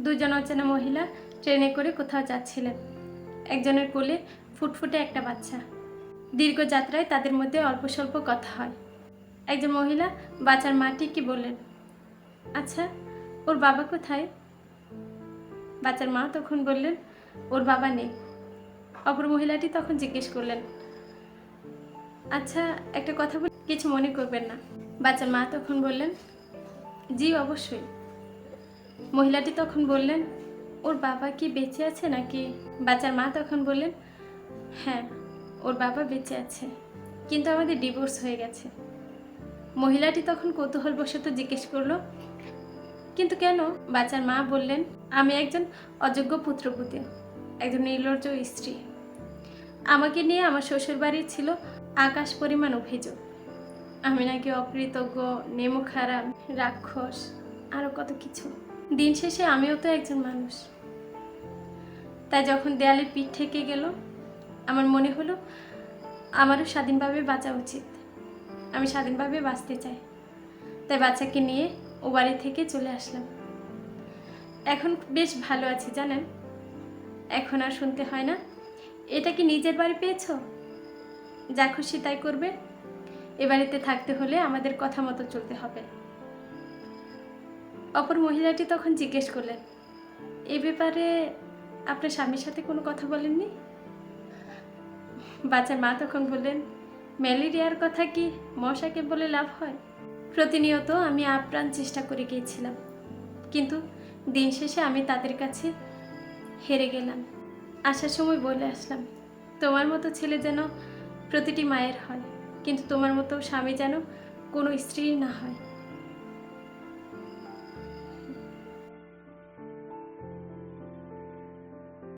দুজন অচেনা মহিলা ট্রেনে করে কোথাও যাচ্ছিলেন। একজনের কোলে ফুটফুটে একটা বাচ্চা। দীর্ঘ যাত্রায় তাদের মধ্যে অল্প স্বল্প কথা হয়। একজন মহিলা বাচ্চার মাটি কি বললেন আচ্ছা ওর বাবা কোথায়? বাচ্চার মা তখন বললেন, ওর বাবা নেই। অপর মহিলাটি তখন জিজ্ঞেস করলেন আচ্ছা একটা কথা বল, কিছু মনে করবেন না। বাচ্চার মা তখন বললেন, জি, অবশ্যই। মহিলাটি তখন বললেন, ওর বাবা কি বেঁচে আছে নাকি? বাচ্চার মা তখন বললেন হ্যাঁ ওর বাবা বেঁচে আছে, কিন্তু আমাদের ডিভোর্স হয়ে গেছে। মহিলাটি তখন কৌতূহলবশত জিজ্ঞেস করল, কিন্তু কেন? বাচ্চার মা বললেন, আমি একজন অযোগ্য পুত্রপুতি, একজন নির্লজ্জ স্ত্রী। আমাকে নিয়ে আমার শ্বশুরবাড়ি ছিল আকাশ পরিমাণ অভিযোগ। আমি নাকি অকৃতজ্ঞ নেমো খারাপ রাক্ষস, আরও কত কিছু। দিন শেষে আমিও তো একজন মানুষ। তাই যখন দেয়ালে পিঠ থেকে গেল, আমার মনে হলো আমারও স্বাধীনভাবে বাঁচা উচিত। আমি স্বাধীনভাবে বাঁচতে চাই। তাই বাচ্চাকে নিয়ে ও বাড়ি থেকে চলে আসলাম। এখন বেশ ভালো আছি, জানেন? এখন আর শুনতে হয় না, এটা কি নিজের বাড়ি পেয়েছ? যা খুশি তাই করবে। এ বাড়িতে থাকতে হলে আমাদের কথা মতো চলতে হবে। অপর মহিলাটি তখন জিজ্ঞেস করলেন, এ ব্যাপারে আপনার স্বামীর সাথে কোনো কথা বলেননি? বাচ্চার মা তখন বললেন, ম্যালেরিয়ার কথা কি মশাকে বলে লাভ হয়? প্রতিনিয়ত আমি আপ্রাণ চেষ্টা করে গিয়েছিলাম, কিন্তু দিন শেষে আমি তাদের কাছে হেরে গেলাম। আসার সময় বলে আসলাম, তোমার মতো ছেলে যেন প্রতিটি মায়ের হয়, কিন্তু তোমার মতো স্বামী যেন কোনো স্ত্রীর না হয়।